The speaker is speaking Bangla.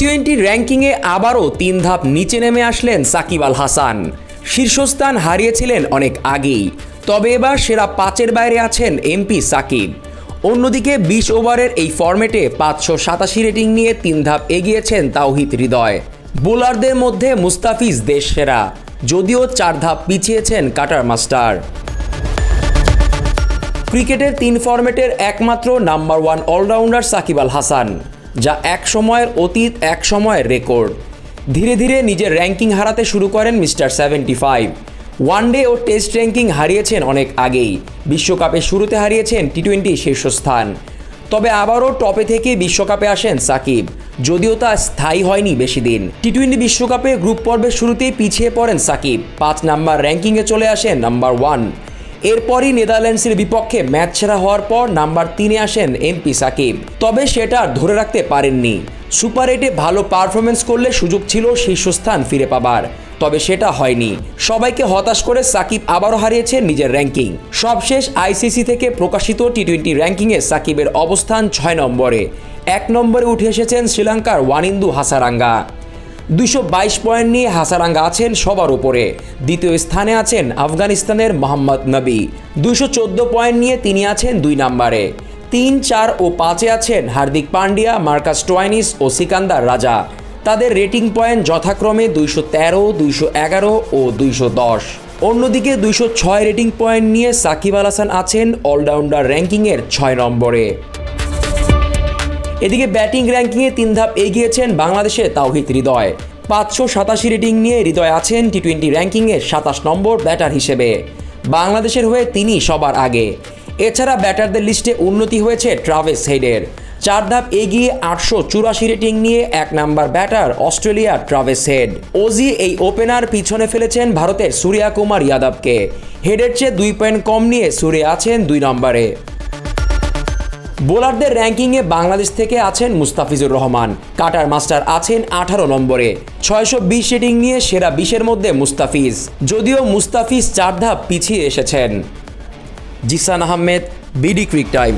টোয়েন্টি র্যাঙ্কিংয়ে আবারও তিন ধাপ নিচে নেমে আসলেন সাকিব আল হাসান। শীর্ষস্থান হারিয়েছিলেন অনেক আগেই। তবে এবার সেরা পাঁচের বাইরে আছেন এমপি সাকিব। অন্যদিকে বিশ ওভারের এই ফরম্যাটে পাঁচশো সাতাশি রেটিং নিয়ে তিন ধাপ এগিয়েছেন তাওহিদ হৃদয়। বোলারদের মধ্যে মুস্তাফিজ দেশ সেরা, যদিও চার ধাপ পিছিয়েছেন কাটার মাস্টার। ক্রিকেটের তিন ফরম্যাটের একমাত্র number one allrounder Shakib Al Hasan. যা এক সময়ের অতীত, এক সময়ের রেকর্ড। ধীরে ধীরে নিজের র্যাঙ্কিং হারাতে শুরু করেন mister seventy five. One day ও টেস্ট র্যাঙ্কিং হারিয়েছেন অনেক আগেই। বিশ্বকাপে শুরুতে হারিয়েছেন টি টোয়েন্টি শীর্ষস্থান। তবে আবারও টপে থেকে বিশ্বকাপে আসেন সাকিব, যদিও তা স্থায়ী হয়নি বেশি দিন। টি টোয়েন্টি বিশ্বকাপে গ্রুপ পর্বের শুরুতেই পিছিয়ে পড়েন সাকিব। পাঁচ নাম্বার র্যাঙ্কিংয়ে চলে আসেন নাম্বার ওয়ান। এরপরই নেদারল্যান্ডসের বিপক্ষে ম্যাচ সেরা হওয়ার পর নাম্বার তিনে আসেন এমপি সাকিব। তবে সেটা ধরে রাখতে পারেননি। সুপার এইটে ভালো পারফরমেন্স করলে সুযোগ ছিল শীর্ষস্থান ফিরে পাবার। তবে সেটা হয়নি। সবাইকে হতাশ করে সাকিব আবারও হারিয়েছেন নিজের র্যাঙ্কিং। সবশেষ আইসিসি থেকে প্রকাশিত টি টোয়েন্টি র্যাঙ্কিংয়ে সাকিবের অবস্থান ছয় নম্বরে। এক নম্বরে উঠে এসেছেন শ্রীলঙ্কার ওয়ানিন্দু হাসারাঙ্গা। দুশো পয়েন্ট নিয়ে হাসারাঙ্গা আছেন সবার উপরে। দ্বিতীয় স্থানে আছেন আফগানিস্তানের মোহাম্মদ নবী। দুশো পয়েন্ট নিয়ে তিনি আছেন দুই নম্বরে। তিন, চার ও পাঁচে আছেন হার্দিক পান্ডিয়া, মার্কাস টোয়াইনিস ও সিকান্দার রাজা। তাদের রেটিং পয়েন্ট যথাক্রমে দুইশো তেরো, দুইশো এগারো ও দুইশো দশ। অন্যদিকে দুইশো ছয় রেটিং পয়েন্ট নিয়ে সাকিব আল হাসান আছেন অলরাউন্ডার র্যাঙ্কিংয়ের ছয় নম্বরে। এদিকে ব্যাটিং র্যাঙ্কিংয়ে তিন ধাপ এগিয়েছেন বাংলাদেশের তাওহিদ হৃদয়। পাঁচশো সাতাশি রেটিং নিয়ে হৃদয় আছেন টি টোয়েন্টি র্যাঙ্কিংয়ে সাতাশ নম্বর ব্যাটার হিসেবে। বাংলাদেশের হয়ে তিনি সবার আগে। এছাড়া ব্যাটারদের লিস্টে উন্নতি হয়েছে ট্রাভেস হেডের চার ধাপ এগিয়ে আটশো চুরাশি রেটিং নিয়ে এক নাম্বার ব্যাটার অস্ট্রেলিয়ার ট্রাভেস হেড ওজি এই ওপেনার পিছনে ফেলেছেন ভারতের সূর্যা কুমার যাদবকে। হেডের চেয়ে দুই পয়েন্ট কম নিয়ে সুরে আছেন দুই নম্বরে। বোলারদের র্যাঙ্কিংয়ে বাংলাদেশ থেকে আছেন মুস্তাফিজুর রহমান। কাটার মাস্টার আছেন আঠারো নম্বরে। ছয়শো বিশ রেটিং নিয়ে সেরা বিশের মধ্যে মুস্তাফিজ। যদিও মুস্তাফিজ চার ধাপ পিছিয়ে এসেছেন। Zeeshan Ahmed, BD crick time.